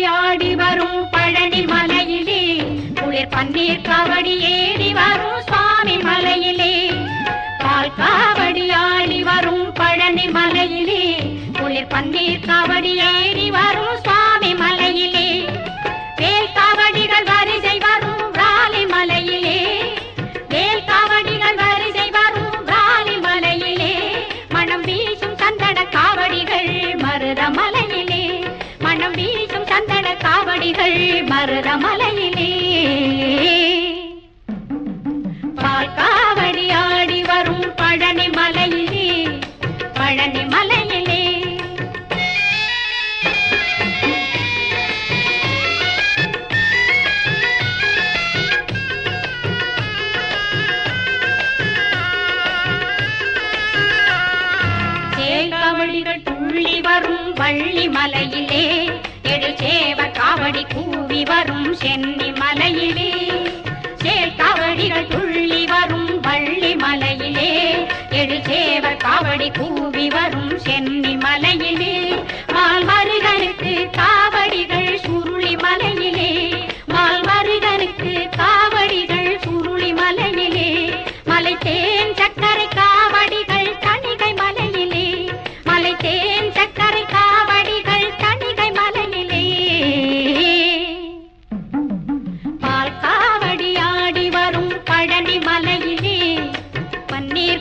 விளையாடி வரும் பழனி மலையிலே. குளிர் பன்னீர் காவடி ஏறி வரும் சுவாமி மலையிலே. பால் காவடி ஆடி வரும் பழனி மலையிலே. குளிர் பன்னீர் காவடி ஏறி வரும் சுவாமி மலையிலே. வேல் காவடிகள் வரிசை வரும் ராலி மலையிலே. வேல் காவடிகள் வரிசை வரும் ராலி மலையிலே. மனம் வீ மருத மலையிலே பால் ஆடி வரும் பழனி மலையிலே பழனி மலையிலே. சேகாவடிகள் துள்ளி வரும் வள்ளி மலையிலே எடு சேவ காவடி கூவி வரும் சென்னி மலையிலே. சேகாவடிகள் துள்ளி வரும் வள்ளி மலையிலே. எடு சேவ காவடி கூவி வரும்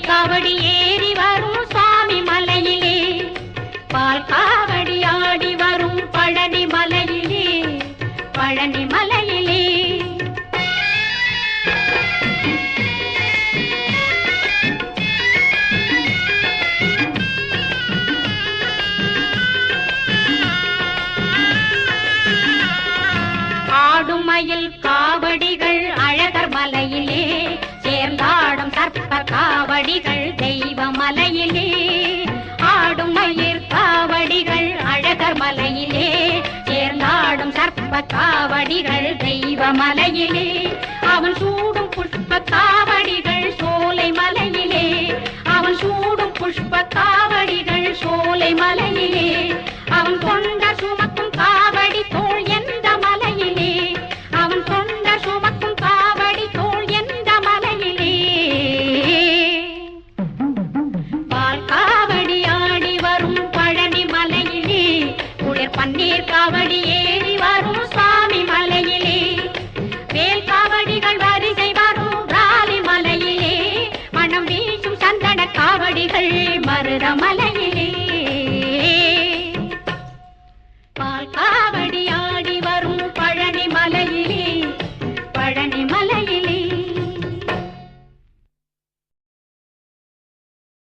காவடி ஏறி வரும் சுவாமி மலையிலே. பால் காவடி ஆடி வரும் பழனி மலையிலே பழனி மலையிலே. ஆடுமயில் காவடிகள் காவடிகள் தெய்வ மலையிலே ஆடும் மயிர் காவடிகள் அழகர் மலையிலே சேர்ந்தாடும் சர்ப்ப காவடிகள் தெய்வ மலையிலே அவன் சூடும் புஷ்ப காவடிகள் சோலை மலையிலே அவன் சூடும் புஷ்ப காவடி பன்னீர் காவடி ஏறி வரும்